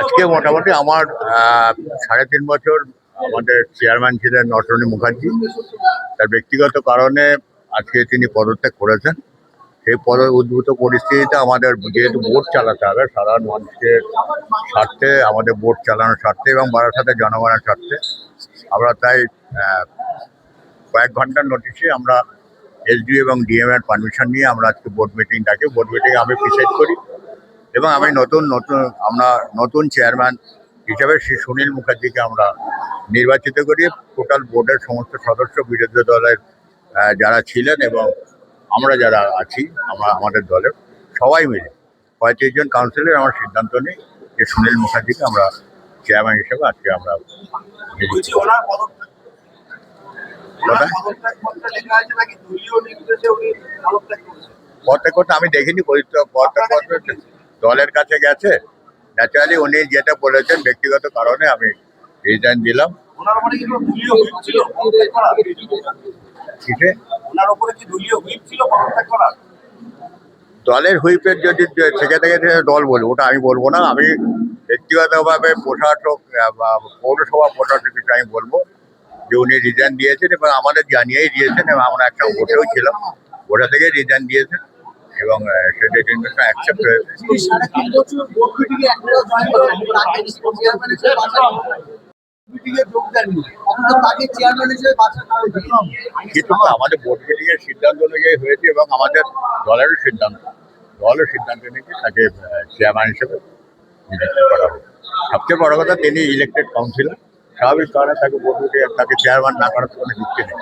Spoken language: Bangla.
আজকে মোটামুটি আমার সাড়ে তিন বছর আমাদের চেয়ারম্যান ছিলেন নটরণী মুখার্জি। তার ব্যক্তিগত কারণে আজকে তিনি পদত্যাগ করেছেন। সেই পদ, উদ্ভূত পরিস্থিতিতে আমাদের যেহেতু বোর্ড চালাতে হবে, সাধারণ মানুষের স্বার্থে আমাদের বোর্ড চালানোর স্বার্থে এবং বারাসাতে জনগণের স্বার্থে। আমরা তাই কয়েক ঘণ্টার নোটিশে আমরা এসডি এবং ডিএম এর পারমিশন নিয়ে আমরা আজকে বোর্ড মিটিং ডাকি বোর্ড মিটিং আমি প্রিসাইড করি। এবং আমি নতুন নতুন আমরা নতুন চেয়ারম্যান হিসাবে শ্রী সুনীল মুখার্জিকে আমরা নির্বাচিত করি। টোটাল বোর্ডের সমস্ত সদস্য বিরোধী দলের যারা ছিলেন এবং আমরা যারা আছি আমরা আমাদের দলের সবাই মিলে পঁয়ত্রিশ জন কাউন্সিলর আমার সিদ্ধান্ত নিই যে সুনীল মুখার্জিকে আমরা চেয়ারম্যান হিসেবে আজকে আমরা পদত্যাগ? পদত্যাগ পদত্যাগ করতে আমি দেখিনি পরিত্যাগ পথে পথে দলের কাছে গেছে। ন্যাচারালি উনি যেটা বলেছেন ব্যক্তিগত কারণে আমি রিজাইন দিলাম। দলের হুইপের যদি থেকে থেকে দল বলব ওটা আমি বলব না। আমি ব্যক্তিগতভাবে প্রশাসক পৌরসভা প্রশাসক হিসেবে আমি বলব যে উনি রিজাইন দিয়েছেন এবং আমাদের জানিয়েই দিয়েছেন এবং আমরা একটা ভোটেও ছিলাম। ওটা থেকে রিজাইন দিয়েছেন। এবং সেটা রিজাইনটা অ্যাকসেপ্ট হয়েছে। কিন্তু আমাদের বোর্ড মিটিং এর সিদ্ধান্ত অনুযায়ী হয়েছে এবং আমাদের দলেরও সিদ্ধান্ত। দলের সিদ্ধান্ত নিয়েছে তাকে চেয়ারম্যান হিসেবে নিযুক্ত করা হবে সবচেয়ে বড় কথা তিনি ইলেক্টেড কাউন্সিলর স্বাভাবিক কারণে তাকে বোর্ড মিটিং তাকে চেয়ারম্যান না করার কোনো যুক্তি নেই।